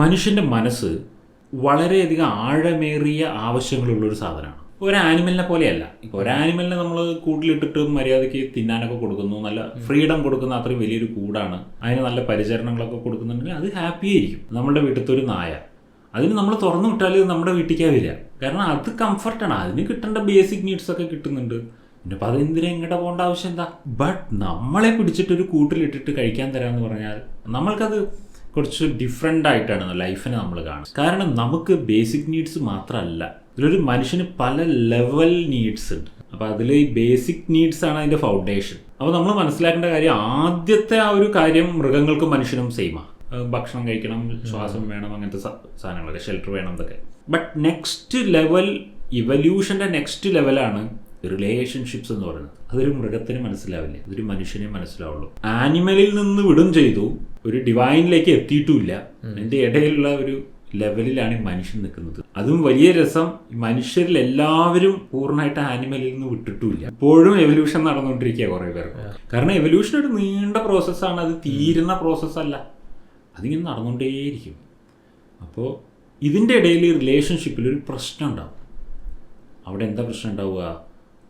മനുഷ്യന്റെ മനസ്സ് വളരെയധികം ആഴമേറിയ ആവശ്യങ്ങളുള്ളൊരു സാധനമാണ്. ഒരു ആനിമലിനെ പോലെയല്ല. ഇപ്പോൾ ഒരു ആനിമലിനെ നമ്മൾ കൂട്ടിലിട്ടിട്ട് മര്യാദയ്ക്ക് തിന്നാനൊക്കെ കൊടുക്കുന്നു നല്ല ഫ്രീഡം കൊടുക്കുന്ന അത്രയും വലിയൊരു കൂടാണ്. അതിന് നല്ല പരിചരണങ്ങളൊക്കെ കൊടുക്കുന്നുണ്ടെങ്കിൽ അത് ഹാപ്പി ആയിരിക്കും. നമ്മുടെ വീട്ടിലത്തെ ഒരു നായ. അതിന് നമ്മൾ തുറന്നു വിട്ടാൽ നമ്മുടെ വീട്ടിലേക്കാ വരിക കാരണം അത് കംഫർട്ടാണ് അതിന് കിട്ടേണ്ട ബേസിക് നീഡ്സ് ഒക്കെ കിട്ടുന്നുണ്ട്. പിന്നെ അപ്പോൾ അതെന്തിനാ ഇങ്ങോട്ട് പോകേണ്ട ആവശ്യം എന്താ? ബട്ട് നമ്മളെ പിടിച്ചിട്ടൊരു കൂട്ടിലിട്ടിട്ട് കഴിക്കാൻ തരാമെന്ന് പറഞ്ഞാൽ നമ്മൾക്കത് കുറച്ച് ഡിഫറെന്റ് ആയിട്ടാണ് ലൈഫിനെ നമ്മൾ കാണുന്നത്. കാരണം നമുക്ക് ബേസിക് നീഡ്സ് മാത്രമല്ല ഇതിലൊരു മനുഷ്യന് പല ലെവൽ നീഡ്സ് ഉണ്ട്. അപ്പോൾ അതിൽ ഈ ബേസിക് നീഡ്സ് ആണ് അതിന്റെ ഫൗണ്ടേഷൻ അപ്പോൾ നമ്മൾ മനസ്സിലാക്കേണ്ട കാര്യം ആദ്യത്തെ ആ ഒരു കാര്യം മൃഗങ്ങൾക്കും മനുഷ്യനും സെയിമാണ് ഭക്ഷണം കഴിക്കണം ശ്വാസം വേണം അങ്ങനത്തെ സാധനങ്ങളൊക്കെ ഷെൽട്ടർ വേണം എന്നൊക്കെ. ബട്ട് നെക്സ്റ്റ് ലെവൽ ഇവല്യൂഷന്റെ നെക്സ്റ്റ് ലെവലാണ് റിലേഷൻഷിപ്സ് എന്ന് പറയുന്നത്. അതൊരു മൃഗത്തിന് മനസ്സിലാവില്ല? അതൊരു മനുഷ്യനെ മനസ്സിലാവുള്ളൂ. ആനിമലിൽ നിന്ന് വിടും ചെയ്തു. ഒരു ഡിവൈനിലേക്ക് എത്തിയിട്ടുമില്ല. അതിന്റെ ഇടയിലുള്ള ഒരു ലെവലിലാണ് മനുഷ്യൻ നിൽക്കുന്നത്. അതും വലിയ രസം. മനുഷ്യരിൽ എല്ലാവരും പൂർണമായിട്ട് ആനിമലിൽ നിന്ന് വിട്ടിട്ടുമില്ല. ഇപ്പോഴും എവല്യൂഷൻ നടന്നുകൊണ്ടിരിക്കുക കുറേ പേർക്ക്. കാരണം എവല്യൂഷൻ ഒരു നീണ്ട പ്രോസസ്സാണ് അത് തീരുന്ന പ്രോസസ്സല്ല അതിങ്ങനെ നടന്നുകൊണ്ടേയിരിക്കും. അപ്പോൾ ഇതിന്റെ ഇടയിൽ റിലേഷൻഷിപ്പിൽ ഒരു പ്രശ്നം ഉണ്ടാവും. അവിടെ എന്താ പ്രശ്നം ഉണ്ടാവുക?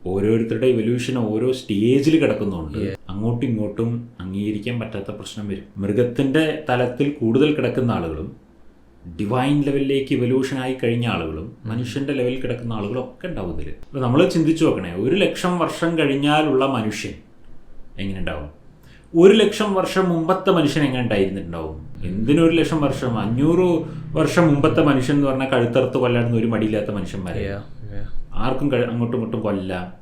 ഓരോരുത്തരുടെ ഇവല്യൂഷൻ ഓരോ സ്റ്റേജിൽ കിടക്കുന്നുണ്ട്. അങ്ങോട്ടും ഇങ്ങോട്ടും അംഗീകരിക്കാൻ പറ്റാത്ത പ്രശ്നം വരും. മൃഗത്തിന്റെ തലത്തിൽ കൂടുതൽ കിടക്കുന്ന ആളുകളും ഡിവൈൻ ലെവലിലേക്ക് ഇവല്യൂഷൻ ആയി കഴിഞ്ഞ ആളുകളും മനുഷ്യന്റെ ലെവലിൽ കിടക്കുന്ന ആളുകളും ഒക്കെ ഉണ്ടാവും ഇതിൽ അപ്പോൾ നമ്മൾ ചിന്തിച്ചു നോക്കണേ ഒരു ലക്ഷം വർഷം കഴിഞ്ഞാലുള്ള മനുഷ്യൻ എങ്ങനെ ഉണ്ടാവും ഒരു ലക്ഷം വർഷം മുമ്പത്തെ മനുഷ്യൻ എങ്ങനെ ഉണ്ടായിരുന്നിട്ടുണ്ടാവും എന്തിനൊരു ലക്ഷം വർഷം? അഞ്ഞൂറ് വർഷം മുമ്പത്തെ മനുഷ്യൻ എന്ന് പറഞ്ഞാൽ കഴുത്തറുത്ത് കൊല്ലാടുന്ന ഒരു മടിയില്ലാത്ത മനുഷ്യന്മാരെ. Yeah, yeah. ആർക്കും അങ്ങോട്ടും ഇങ്ങോട്ടും കൊല്ലാം.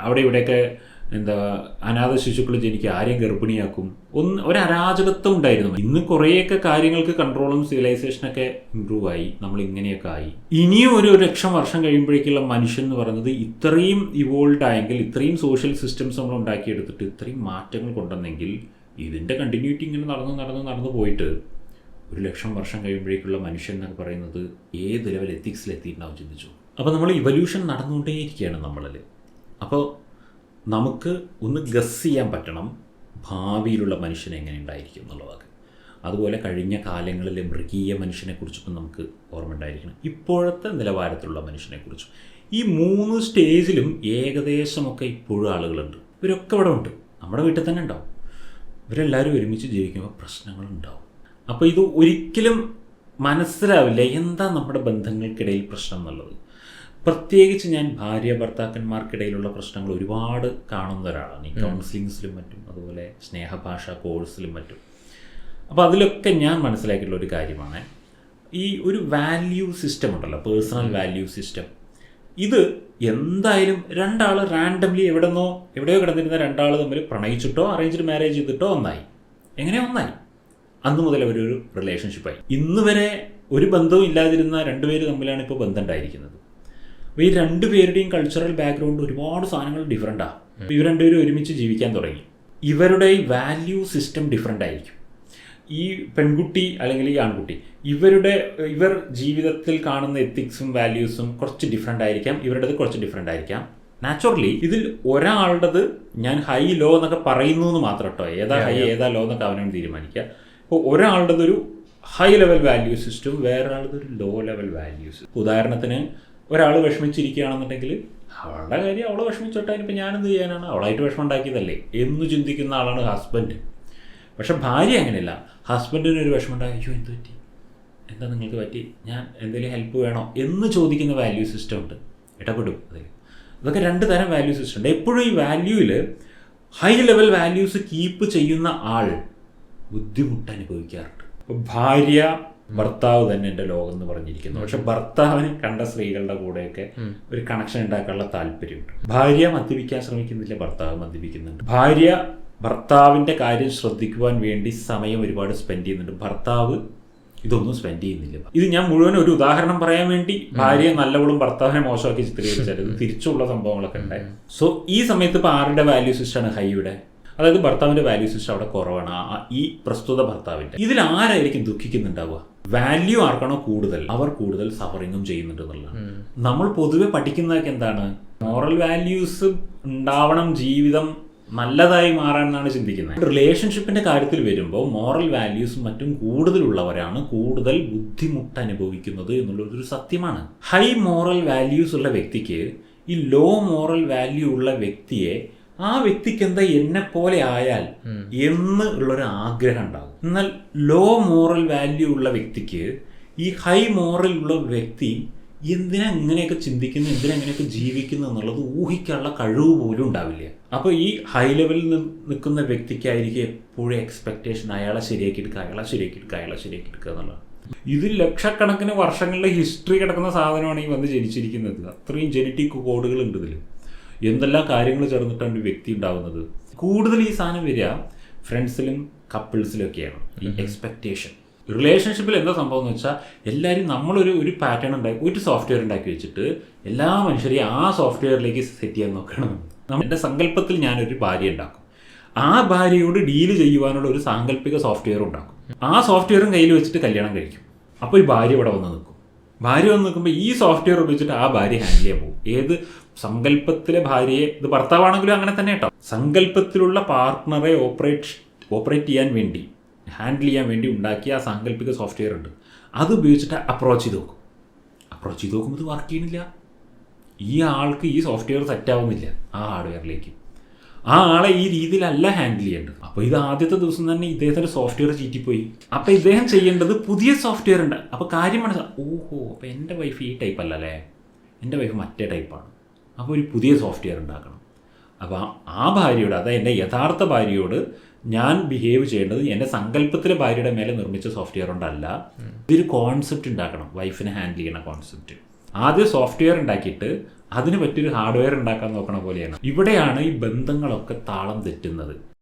അവിടെ ഇവിടെയൊക്കെ എന്താ അനാഥ ശിശുക്കൾ ജനിക്കുക ആരെയും ഗർഭിണിയാക്കും. ഒന്ന് ഒരു അരാജകത്വം ഉണ്ടായിരുന്നു. ഇന്ന് കുറേയൊക്കെ കാര്യങ്ങൾക്ക് കൺട്രോളും സിവിലൈസേഷനൊക്കെ ഇമ്പ്രൂവ് ആയി. നമ്മൾ ഇങ്ങനെയൊക്കെ ആയി. ഇനിയും ഒരു ലക്ഷം വർഷം കഴിയുമ്പോഴേക്കുള്ള മനുഷ്യൻ എന്ന് പറയുന്നത് ഇത്രയും ഇവോൾവ് ആയെങ്കിൽ ഇത്രയും സോഷ്യൽ സിസ്റ്റംസ് നമ്മൾ ഉണ്ടാക്കിയെടുത്തിട്ട് ഇത്രയും മാറ്റങ്ങൾ കൊണ്ടുവന്നെങ്കിൽ ഇതിന്റെ കണ്ടിന്യൂറ്റി ഇങ്ങനെ നടന്നു നടന്ന് നടന്നു പോയിട്ട് ഒരു ലക്ഷം വർഷം കഴിയുമ്പോഴേക്കുള്ള മനുഷ്യൻ എന്നൊക്കെ പറയുന്നത് ഏത് ലെവൽ എത്തിക്സിൽ എത്തിയിട്ടുണ്ടാവും ചിന്തിച്ചു? അപ്പോൾ നമ്മൾ ഇവല്യൂഷൻ നടന്നുകൊണ്ടേയിരിക്കുകയാണ് നമ്മളിൽ. അപ്പോൾ നമുക്ക് ഒന്ന് ഗസ് ചെയ്യാൻ പറ്റണം ഭാവിയിലുള്ള മനുഷ്യൻ എങ്ങനെ ഉണ്ടായിരിക്കും എന്നുള്ളതൊക്കെ. അതുപോലെ കഴിഞ്ഞ കാലങ്ങളിലെ മൃഗീയ മനുഷ്യനെക്കുറിച്ചൊക്കെ നമുക്ക് ഓർമ്മ ഉണ്ടായിരിക്കണം. ഇപ്പോഴത്തെ നിലവാരത്തിലുള്ള മനുഷ്യനെക്കുറിച്ചും ഈ മൂന്ന് സ്റ്റേജിലും ഏകദേശമൊക്കെ ഇപ്പോഴും ആളുകളുണ്ട്. ഇവരൊക്കെ ഇവിടെ ഉണ്ട്. നമ്മുടെ വീട്ടിൽ തന്നെ ഉണ്ടാവും. ഇവരെല്ലാവരും ഒരുമിച്ച് ജീവിക്കുമ്പോൾ പ്രശ്നങ്ങളുണ്ടാവും. അപ്പോൾ ഇത് ഒരിക്കലും മനസ്സിലാവില്ല എന്താ നമ്മുടെ ബന്ധങ്ങൾക്കിടയിൽ പ്രശ്നം എന്നുള്ളത്. പ്രത്യേകിച്ച് ഞാൻ ഭാര്യ ഭർത്താക്കന്മാർക്കിടയിലുള്ള പ്രശ്നങ്ങൾ ഒരുപാട് കാണുന്ന ഒരാളാണ്. ഈ കൗൺസിലിങ്സിലും മറ്റും അതുപോലെ സ്നേഹഭാഷ കോഴ്സിലും മറ്റും. അപ്പോൾ അതിലൊക്കെ ഞാൻ മനസ്സിലാക്കിയിട്ടുള്ള ഒരു കാര്യമാണ്. ഈ ഒരു വാല്യൂ സിസ്റ്റം ഉണ്ടല്ലോ പേഴ്സണൽ വാല്യൂ സിസ്റ്റം ഇത് എന്തായാലും രണ്ടാൾ റാൻഡംലി എവിടെന്നോ എവിടെയോ കിടന്നിരുന്ന രണ്ടാൾ തമ്മിൽ പ്രണയിച്ചിട്ടോ അറേഞ്ച്ഡ് മാരേജ് ചെയ്തിട്ടോ ഒന്നായി. എങ്ങനെ ഒന്നായി. അന്ന് മുതൽ അവരൊരു റിലേഷൻഷിപ്പായി ഇന്ന് വരെ ഒരു ബന്ധവും ഇല്ലാതിരുന്ന രണ്ടുപേര് തമ്മിലാണ് ഇപ്പോൾ ബന്ധം ഉണ്ടായിരിക്കുന്നത്. അപ്പോൾ ഈ രണ്ടുപേരുടെയും കൾച്ചറൽ ബാക്ക്ഗ്രൗണ്ട് ഒരുപാട് സാധനങ്ങൾ ഡിഫറെന്റാണ് അപ്പോൾ ഇവർ രണ്ടുപേരും ഒരുമിച്ച് ജീവിക്കാൻ തുടങ്ങി. ഇവരുടെ ഈ വാല്യൂ സിസ്റ്റം ഡിഫറെന്റ് ആയിരിക്കും. ഈ പെൺകുട്ടി അല്ലെങ്കിൽ ഈ ആൺകുട്ടി ഇവരുടെ ഇവർ ജീവിതത്തിൽ കാണുന്ന എത്തിക്സും വാല്യൂസും കുറച്ച് ഡിഫറെന്റ് ആയിരിക്കാം. ഇവരുടേത് കുറച്ച് ഡിഫറെന്റ് ആയിരിക്കാം. നാച്ചുറലി ഇതിൽ ഒരാളുടേത് ഞാൻ ഹൈ ലോ എന്നൊക്കെ പറയുന്നു എന്ന് മാത്രം കേട്ടോ. ഏതാ ഹൈ ഏതാ ലോ എന്നൊക്കെ അവനാണ് തീരുമാനിക്കുക. അപ്പോൾ ഒരാളുടേത് ഒരു ഹൈ ലെവൽ വാല്യൂ സിസ്റ്റം വേറൊരാളുടെ ഒരു ലോ ലെവൽ വാല്യൂ സിസ്റ്റം ഉദാഹരണത്തിന് ഒരാൾ വിഷമിച്ചിരിക്കുകയാണെന്നുണ്ടെങ്കിൽ അവളുടെ കാര്യം അവളെ വിഷമിച്ചോട്ടെ ഇനിയിപ്പോൾ ഞാനെന്ത് ചെയ്യാനാണ്? അവളായിട്ട് വിഷമം ഉണ്ടാക്കിയതല്ലേ എന്ന് ചിന്തിക്കുന്ന ആളാണ് ഹസ്ബൻഡ് പക്ഷെ ഭാര്യ അങ്ങനെയല്ല. ഹസ്ബൻഡിന് ഒരു വിഷമം ഉണ്ടായി അയ്യോ എന്ത് പറ്റി? എന്താ നിങ്ങൾക്ക് പറ്റി? ഞാൻ എന്തെങ്കിലും ഹെൽപ്പ് വേണോ? എന്ന് ചോദിക്കുന്ന വാല്യൂ സിസ്റ്റം ഉണ്ട്. ഇടപെടും അതിൽ. ഇതൊക്കെ രണ്ട് തരം വാല്യൂ സിസ്റ്റം ഉണ്ട്. എപ്പോഴും ഈ വാല്യൂവിൽ ഹൈ ലെവൽ വാല്യൂസ് കീപ്പ് ചെയ്യുന്ന ആൾ ബുദ്ധിമുട്ട് അനുഭവിക്കാറുണ്ട്. അപ്പോൾ ഭാര്യ ഭർത്താവ് തന്നെ എന്റെ ലോകം എന്ന് പറഞ്ഞിരിക്കുന്നു. പക്ഷെ ഭർത്താവിനെ കണ്ട സ്ത്രീകളുടെ കൂടെയൊക്കെ ഒരു കണക്ഷൻ ഉണ്ടാക്കാനുള്ള താല്പര്യമുണ്ട്. ഭാര്യ മദ്യപിക്കാൻ ശ്രമിക്കുന്നില്ല ഭർത്താവ് മദ്യപിക്കുന്നുണ്ട്. ഭാര്യ ഭർത്താവിന്റെ കാര്യം ശ്രദ്ധിക്കുവാൻ വേണ്ടി സമയം ഒരുപാട് സ്പെൻഡ് ചെയ്യുന്നുണ്ട്. ഭർത്താവ് ഇതൊന്നും സ്പെൻഡ് ചെയ്യുന്നില്ല. ഇത് ഞാൻ മുഴുവൻ ഒരു ഉദാഹരണം പറയാൻ വേണ്ടി ഭാര്യയെ നല്ലവളും ഭർത്താവിനെ മോശമാക്കി ചിത്രീകരിച്ചത് ഇത് തിരിച്ചുള്ള സംഭവങ്ങളൊക്കെ ഉണ്ടായി സോ ഈ സമയത്ത് ഇപ്പോൾ ആരുടെ വാല്യൂ സിസ്റ്റമാണ് ഹൈയുടെ? അതായത് ഭർത്താവിന്റെ വാല്യൂ സിസ്റ്റം അവിടെ കുറവാണ്. ഈ പ്രസ്തുത ഭർത്താവിന്റെ. ഇതിൽ ആരായിരിക്കും ദുഃഖിക്കുന്നുണ്ടാവുക? വാല്യൂ ആർക്കാണോ കൂടുതൽ അവർ കൂടുതൽ സഫറിങ്ങും ചെയ്യുന്നുണ്ട് എന്നുള്ളതാണ്. നമ്മൾ പൊതുവെ പഠിക്കുന്നതൊക്കെ എന്താണ്? മോറൽ വാല്യൂസ് ഉണ്ടാവണം ജീവിതം നല്ലതായി മാറാനെന്നാണ് ചിന്തിക്കുന്നത്. റിലേഷൻഷിപ്പിന്റെ കാര്യത്തിൽ വരുമ്പോൾ മോറൽ വാല്യൂസും മറ്റും കൂടുതലുള്ളവരാണ് കൂടുതൽ ബുദ്ധിമുട്ട് അനുഭവിക്കുന്നത് എന്നുള്ളതൊരു സത്യമാണ്. ഹൈ മോറൽ വാല്യൂസ് ഉള്ള വ്യക്തിക്ക് ഈ ലോ മോറൽ വാല്യൂ ഉള്ള വ്യക്തിയെ ആ വ്യക്തിക്ക് എന്താ എന്നെ പോലെ ആയാൽ എന്ന് ഉള്ളൊരു ആഗ്രഹം ഉണ്ടാകും. എന്നാൽ ലോ മോറൽ വാല്യൂ ഉള്ള വ്യക്തിക്ക് ഈ ഹൈ മോറൽ ഉള്ള വ്യക്തി എന്തിനാ ഇങ്ങനെയൊക്കെ ചിന്തിക്കുന്നു എന്തിനാ ഇങ്ങനെയൊക്കെ ജീവിക്കുന്നു എന്നുള്ളത് ഊഹിക്കാനുള്ള കഴിവ് പോലും ഉണ്ടാവില്ല. അപ്പോൾ ഈ ഹൈ ലെവലിൽ നിൽക്കുന്ന വ്യക്തിക്കായിരിക്കും എപ്പോഴും എക്സ്പെക്റ്റേഷൻ അയാളെ ശരിയാക്കി എടുക്കുക അയാളെ ശരിയാക്കി എടുക്കുക അയാളെ ശരിയാക്കി എടുക്കുക എന്നുള്ളത്. ഇത് ലക്ഷക്കണക്കിന് വർഷങ്ങളുടെ ഹിസ്റ്ററി കിടക്കുന്ന സാധനമാണ് ഈ വന്ന് ജനിച്ചിരിക്കുന്നത്. അത്രയും ജനറ്റിക് കോഡുകൾ ഉണ്ട് ഇതിൽ എന്തെല്ലാം കാര്യങ്ങൾ ചേർന്നിട്ടാണ് ഒരു വ്യക്തി ഉണ്ടാകുന്നത് കൂടുതൽ ഈ സാധനം വരിക ഫ്രണ്ട്സിലും കപ്പിൾസിലും ഒക്കെയാണ് ഈ എക്സ്പെക്റ്റേഷൻ റിലേഷൻഷിപ്പിൽ എന്താ സംഭവം എന്ന് വെച്ചാൽ എല്ലാവരും നമ്മളൊരു ഒരു പാറ്റേൺ ഉണ്ടാക്കി ഒരു സോഫ്റ്റ്വെയർ ഉണ്ടാക്കി വെച്ചിട്ട് എല്ലാ മനുഷ്യരെയും ആ സോഫ്റ്റ്വെയറിലേക്ക് സെറ്റ് ചെയ്യാൻ നോക്കണം എന്റെ സങ്കല്പത്തിൽ ഞാനൊരു ഭാര്യ ഉണ്ടാക്കും. ആ ഭാര്യയോട് ഡീൽ ചെയ്യുവാനുള്ള ഒരു സാങ്കല്പിക സോഫ്റ്റ്വെയർ ഉണ്ടാക്കും. ആ സോഫ്റ്റ്വെയറും കയ്യിൽ വെച്ചിട്ട് കല്യാണം കഴിക്കും. അപ്പോൾ ഈ ഭാര്യ ഇവിടെ വന്ന് നിൽക്കും. ഭാര്യ വന്ന് നിൽക്കുമ്പോൾ ഈ സോഫ്റ്റ്വെയർ ഉപയോഗിച്ചിട്ട് ആ ഭാര്യ ഹാൻഡിൽ ചെയ്യാൻ പോകും. ഏത് സങ്കല്പത്തിലെ ഭാര്യയെ ഇത് ഭർത്താവാണെങ്കിലും അങ്ങനെ തന്നെ കേട്ടോ. സങ്കല്പത്തിലുള്ള പാർട്ട്ണറെ ഓപ്പറേറ്റ് ഓപ്പറേറ്റ് ചെയ്യാൻ വേണ്ടി ഹാൻഡിൽ ചെയ്യാൻ വേണ്ടി ഉണ്ടാക്കിയ ആ സാങ്കല്പിക സോഫ്റ്റ്വെയർ ഉണ്ട്. അത് ഉപയോഗിച്ചിട്ട് അപ്രോച്ച് ചെയ്ത് നോക്കും. അപ്രോച്ച് ചെയ്ത് നോക്കുമ്പോൾ ഇത് വർക്ക് ചെയ്യുന്നില്ല. ഈ ആൾക്ക് ഈ സോഫ്റ്റ്വെയർ സെറ്റ് ആവുന്നില്ല ആ ഹാർഡ്വെയറിലേക്ക്. ആ ആളെ ഈ രീതിയിലല്ല ഹാൻഡിൽ ചെയ്യേണ്ടത്. അപ്പോൾ ഇത് ആദ്യത്തെ ദിവസം തന്നെ ഇദ്ദേഹത്തിന്റെ സോഫ്റ്റ്വെയർ ചീറ്റിപ്പോയി. അപ്പോൾ ഇദ്ദേഹം ചെയ്യേണ്ടത് പുതിയ സോഫ്റ്റ്വെയർ ഉണ്ട്. അപ്പോൾ കാര്യം മനസ്സിലാക്കാം ഓഹോ അപ്പോൾ എന്റെ വൈഫ് ഈ ടൈപ്പ് അല്ലല്ലേ? എന്റെ വൈഫ് മറ്റേ ടൈപ്പാണ് അപ്പോൾ ഒരു പുതിയ സോഫ്റ്റ്വെയർ ഉണ്ടാക്കണം. അപ്പോൾ ആ- ഭാര്യയോട് അതായത് എന്റെ യഥാർത്ഥ ഭാര്യയോട് ഞാൻ ബിഹേവ് ചെയ്യേണ്ടത് എന്റെ സങ്കല്പത്തിലെ ഭാര്യയുടെ മേലെ നിർമ്മിച്ച സോഫ്റ്റ്വെയർ കൊണ്ടല്ല. ഇതൊരു കോൺസെപ്റ്റ് ഉണ്ടാക്കണം. വൈഫിനെ ഹാൻഡിൽ ചെയ്യുന്ന കോൺസെപ്റ്റ് ആദ്യം സോഫ്റ്റ്വെയർ ഉണ്ടാക്കിയിട്ട് അതിന് പറ്റിയൊരു ഹാർഡ്വെയർ ഉണ്ടാക്കാൻ നോക്കണ പോലെയാണ്. ഇവിടെയാണ് ഈ ബന്ധങ്ങളൊക്കെ താളം തെറ്റുന്നത്.